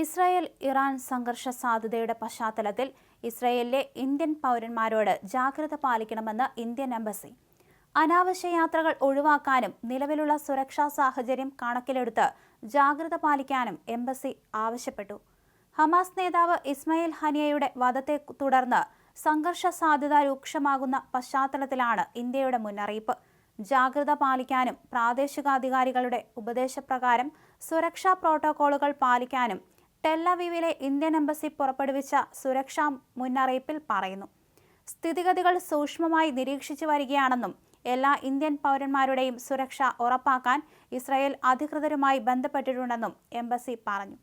Israel Iran സംഘർഷ സാധ്യതയുടെ പശ്ചാത്തലത്തിൽ ഇസ്രായേലിലെ ഇന്ത്യൻ പൗരന്മാരോട് ജാഗ്രത പാലിക്കണമെന്ന് ഇന്ത്യൻ എംബസി. അനാവശ്യ യാത്രകൾ ഒഴിവാക്കാനും നിലവിലുള്ള സുരക്ഷാ സാഹചര്യം കണക്കിലെടുത്ത് ജാഗ്രത പാലിക്കാനും എംബസി ആവശ്യപ്പെട്ടു. ഹമാസ് നേതാവ് ഇസ്മയിൽ ഹനിയയുടെ വധത്തെ തുടർന്ന് സംഘർഷ സാധ്യത രൂക്ഷമാകുന്ന പശ്ചാത്തലത്തിലാണ് ഇന്ത്യയുടെ മുന്നറിയിപ്പ്. ജാഗ്രത പാലിക്കാനും പ്രാദേശികാധികാരികളുടെ ഉപദേശപ്രകാരം സുരക്ഷാ പ്രോട്ടോക്കോളുകൾ പാലിക്കാനും ടെല്ലവീവിലെ ഇന്ത്യൻ എംബസി പുറപ്പെടുവിച്ച സുരക്ഷാ മുന്നറിയിപ്പിൽ പറയുന്നു. സ്ഥിതിഗതികൾ സൂക്ഷ്മമായി നിരീക്ഷിച്ചു വരികയാണെന്നും എല്ലാ ഇന്ത്യൻ പൗരന്മാരുടെയും സുരക്ഷ ഉറപ്പാക്കാൻ ഇസ്രായേൽ അധികൃതരുമായി ബന്ധപ്പെട്ടിട്ടുണ്ടെന്നും എംബസി പറഞ്ഞു.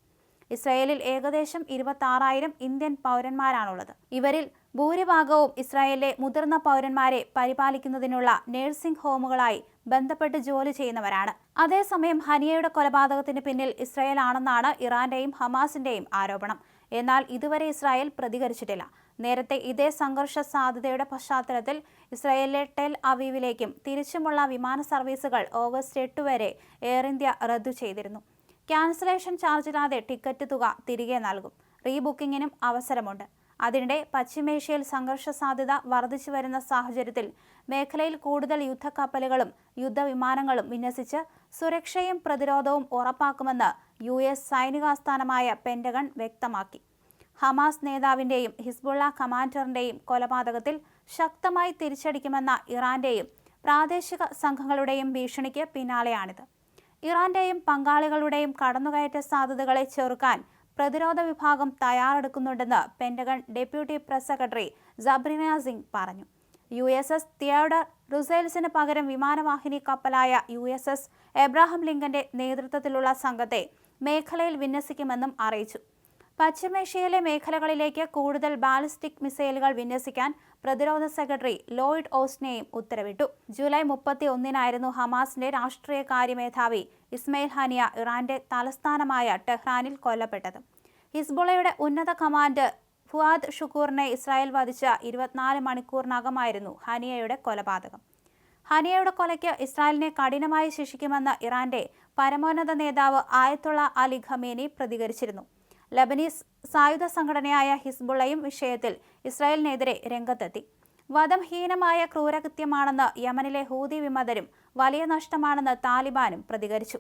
ഇസ്രായേലിൽ ഏകദേശം ഇരുപത്തി ആറായിരം ഇന്ത്യൻ പൗരന്മാരാണുള്ളത്. ഇവരിൽ ഭൂരിഭാഗവും ഇസ്രായേലിലെ മുതിർന്ന പൗരന്മാരെ പരിപാലിക്കുന്നതിനുള്ള നഴ്സിംഗ് ഹോമുകളായി ബന്ധപ്പെട്ട് ജോലി ചെയ്യുന്നവരാണ്. അതേസമയം ഹനിയയുടെ കൊലപാതകത്തിന് പിന്നിൽ ഇസ്രായേൽ ആണെന്നാണ് ഇറാന്റെയും ഹമാസിന്റെയും ആരോപണം. എന്നാൽ ഇതുവരെ ഇസ്രായേൽ പ്രതികരിച്ചിട്ടില്ല. നേരത്തെ ഇതേ സംഘർഷ സാധ്യതയുടെ പശ്ചാത്തലത്തിൽ ഇസ്രായേലിലെ ടെൽ അവീവിലേക്കും തിരിച്ചുമുള്ള വിമാന സർവീസുകൾ ഓഗസ്റ്റ് എട്ട് വരെ എയർ ഇന്ത്യ റദ്ദു ചെയ്തിരുന്നു. ക്യാൻസലേഷൻ ചാർജില്ലാതെ ടിക്കറ്റ് തുക തിരികെ നൽകും. റീബുക്കിങ്ങിനും അവസരമുണ്ട്. അതിനിടെ പശ്ചിമേഷ്യയിൽ സംഘർഷ സാധ്യത വർദ്ധിച്ചു വരുന്ന സാഹചര്യത്തിൽ മേഖലയിൽ കൂടുതൽ യുദ്ധക്കപ്പലുകളും യുദ്ധവിമാനങ്ങളും വിന്യസിച്ച് സുരക്ഷയും പ്രതിരോധവും ഉറപ്പാക്കുമെന്ന് യു എസ് സൈനികാസ്ഥാനമായ പെന്റഗൺ വ്യക്തമാക്കി. ഹമാസ് നേതാവിന്റെയും ഹിസ്ബുള്ള കമാൻഡറിന്റെയും കൊലപാതകത്തിൽ ശക്തമായി തിരിച്ചടിക്കുമെന്ന ഇറാന്റെയും പ്രാദേശിക സംഘങ്ങളുടെയും ഭീഷണിക്ക് പിന്നാലെയാണിത്. ഇറാന്റെയും പങ്കാളികളുടെയും കടന്നുകയറ്റ സാധ്യതകളെ ചെറുക്കാൻ പ്രതിരോധ വിഭാഗം തയ്യാറെടുക്കുന്നുണ്ടെന്ന് Pentagon deputy press secretary Sabrina Singh പറഞ്ഞു. യു എസ് എസ് തിയോഡർ റുസേൽസിന് പകരം വിമാനവാഹിനി കപ്പലായ യു എസ് എസ് എബ്രാഹിം ലിങ്കന്റെ നേതൃത്വത്തിലുള്ള സംഘത്തെ മേഖലയിൽ വിന്യസിക്കുമെന്നും അറിയിച്ചു. പശ്ചിമേഷ്യയിലെ മേഖലകളിലേക്ക് കൂടുതൽ ബാലിസ്റ്റിക് മിസൈലുകൾ വിന്യസിക്കാൻ പ്രതിരോധ സെക്രട്ടറി ലോയിഡ് ഓസ്നെയും ഉത്തരവിട്ടു. ജൂലൈ മുപ്പത്തി ഒന്നിനായിരുന്നു ഹമാസിന്റെ രാഷ്ട്രീയ കാര്യമേധാവി ഇസ്മയിൽ ഹാനിയ ഇറാന്റെ തലസ്ഥാനമായ ടെഹ്റാനിൽ കൊല്ലപ്പെട്ടത്. ഹിസ്ബുളയുടെ ഉന്നത കമാൻഡ് ഫുവാദ് ഷുക്കൂറിനെ ഇസ്രായേൽ വധിച്ച ഇരുപത്തിനാല് മണിക്കൂറിനകമായിരുന്നു ഹനിയയുടെ കൊലപാതകം. ഹനിയയുടെ കൊലയ്ക്ക് ഇസ്രായേലിനെ കഠിനമായി ശിക്ഷിക്കുമെന്ന് ഇറാന്റെ പരമോന്നത നേതാവ് ആയത്തുള്ള അലി ഖമേനി പ്രതികരിച്ചിരുന്നു. ലബനീസ് സായുധ സംഘടനയായ ഹിസ്ബുള്ളയും വിഷയത്തിൽ ഇസ്രായേലിനെതിരെ രംഗത്തെത്തി. വധം ഹീനമായ ക്രൂരകൃത്യമാണെന്ന് യമനിലെ ഹൂതി വിമതരും വലിയ നഷ്ടമാണെന്ന് താലിബാനും പ്രതികരിച്ചു.